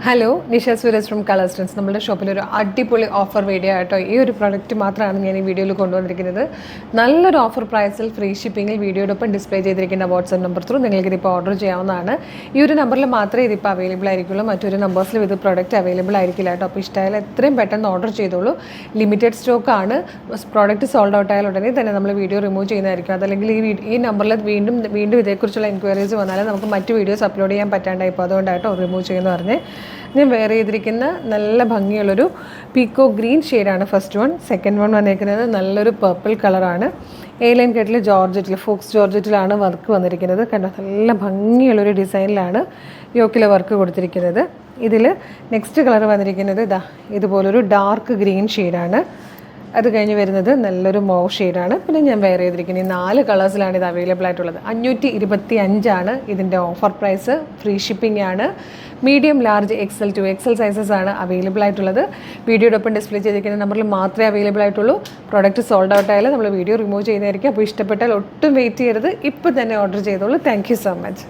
Hello Nisha Suresh from colour സ്റ്റൻസ് നമ്മുടെ ഷോപ്പിൽ ഒരു അടിപൊളി ഓഫർ വീഡിയോ ആയിട്ടോ ഈ ഒരു പ്രൊഡക്റ്റ് മാത്രമാണ് ഞാൻ ഈ വീഡിയോയിൽ കൊണ്ടുവന്നിരിക്കുന്നത്. നല്ലൊരു ഓഫർ പ്രൈസിൽ ഫ്രീ ഷിപ്പിങ്ങിൽ വീഡിയോടൊപ്പം ഡിസ്പ്ലേ ചെയ്തിരിക്കുന്ന വാട്സപ്പ് നമ്പർ ത്രൂ നിങ്ങൾക്ക് ഇതിപ്പോൾ ഓർഡർ ചെയ്യാവുന്നതാണ്. ഈ ഒരു നമ്പറിൽ മാത്രമേ ഇതിപ്പോൾ അവൈലബിൾ ആയിരിക്കുള്ളൂ. മറ്റൊരു നമ്പേഴ്സിലും ഇത് പ്രൊഡക്റ്റ് അവൈലബിൾ ആയിരിക്കില്ല കേട്ടോ. അപ്പോൾ ഇഷ്ടമായാലും എത്രയും പെട്ടെന്ന് ഓർഡർ ചെയ്തോളൂ. ലിമിറ്റഡ് സ്റ്റോക്ക് ആണ്. പ്രോഡക്റ്റ് സോൾഡ് ഔട്ട് ആയാൽ ഉടനെ തന്നെ നമ്മൾ വീഡിയോ റിമൂവ് ചെയ്യുന്നതായിരിക്കും. അതല്ലെങ്കിൽ ഈ ഈ നമ്പറിൽ വീണ്ടും വീണ്ടും ഇതേക്കുറിച്ചുള്ള എൻക്വയറീസ് വന്നാലും നമുക്ക് മറ്റ് വീഡിയോസ് അപ്ലോഡ് ചെയ്യാൻ പറ്റാണ്ടായി. ഇപ്പോൾ അതുകൊണ്ടായിട്ടോ റിമൂവ് ചെയ്യുന്ന പറഞ്ഞ്. ഞാൻ വെയർ ചെയ്തിരിക്കുന്ന നല്ല ഭംഗിയുള്ളൊരു പീക്കോ ഗ്രീൻ ഷെയ്ഡാണ് ഫസ്റ്റ് വൺ സെക്കൻഡ് വൺ വന്നിരിക്കുന്നത് നല്ലൊരു പേർപ്പിൾ കളറാണ് എ ലൈൻ കെട്ടിൽ ജോർജറ്റിൽ ഫോക്സ് ജോർജറ്റിലാണ് വർക്ക് വന്നിരിക്കുന്നത്. കണ്ടോ? നല്ല ഭംഗിയുള്ളൊരു ഡിസൈനിലാണ് യോക്കിലെ വർക്ക് കൊടുത്തിരിക്കുന്നത്. ഇതിൽ നെക്സ്റ്റ് കളർ വന്നിരിക്കുന്നത് ഇതാ ഇതുപോലൊരു ഡാർക്ക് ഗ്രീൻ ഷെയ്ഡാണ് അത് കഴിഞ്ഞ് വരുന്നത് നല്ലൊരു മോവ് ഷെയ്ഡാണ്. പിന്നെ ഞാൻ വെയർ ചെയ്തിരിക്കുന്നത് ഈ നാല് കളേഴ്സിലാണ് ഇത് അവൈലബിൾ ആയിട്ടുള്ളത്. അഞ്ഞൂറ്റി ഇരുപത്തി അഞ്ചാണ് ഇതിന്റെ ഓഫർ പ്രൈസ് ഫ്രീ ഷിപ്പിംഗ് ആണ് medium large XL two XL sizes ആണ് അവൈലബിൾ ആയിട്ടുള്ളത്. വീഡിയോടൊപ്പം ഡിസ്പ്ലേ ചെയ്തിരിക്കുന്ന നമ്പറിൽ മാത്രമേ അവൈലബിൾ ആയിട്ടുള്ളൂ. പ്രോഡക്റ്റ് സോൾഡ് ഔട്ട് ആയാലും നമ്മൾ വീഡിയോ റിമൂവ് ചെയ്യുന്നതായിരിക്കും. അപ്പോൾ ഇഷ്ടപ്പെട്ടാൽ ഒട്ടും വെയിറ്റ് ചെയ്യരുത്. ഇപ്പം തന്നെ ഓർഡർ ചെയ്തോളൂ. Thank so much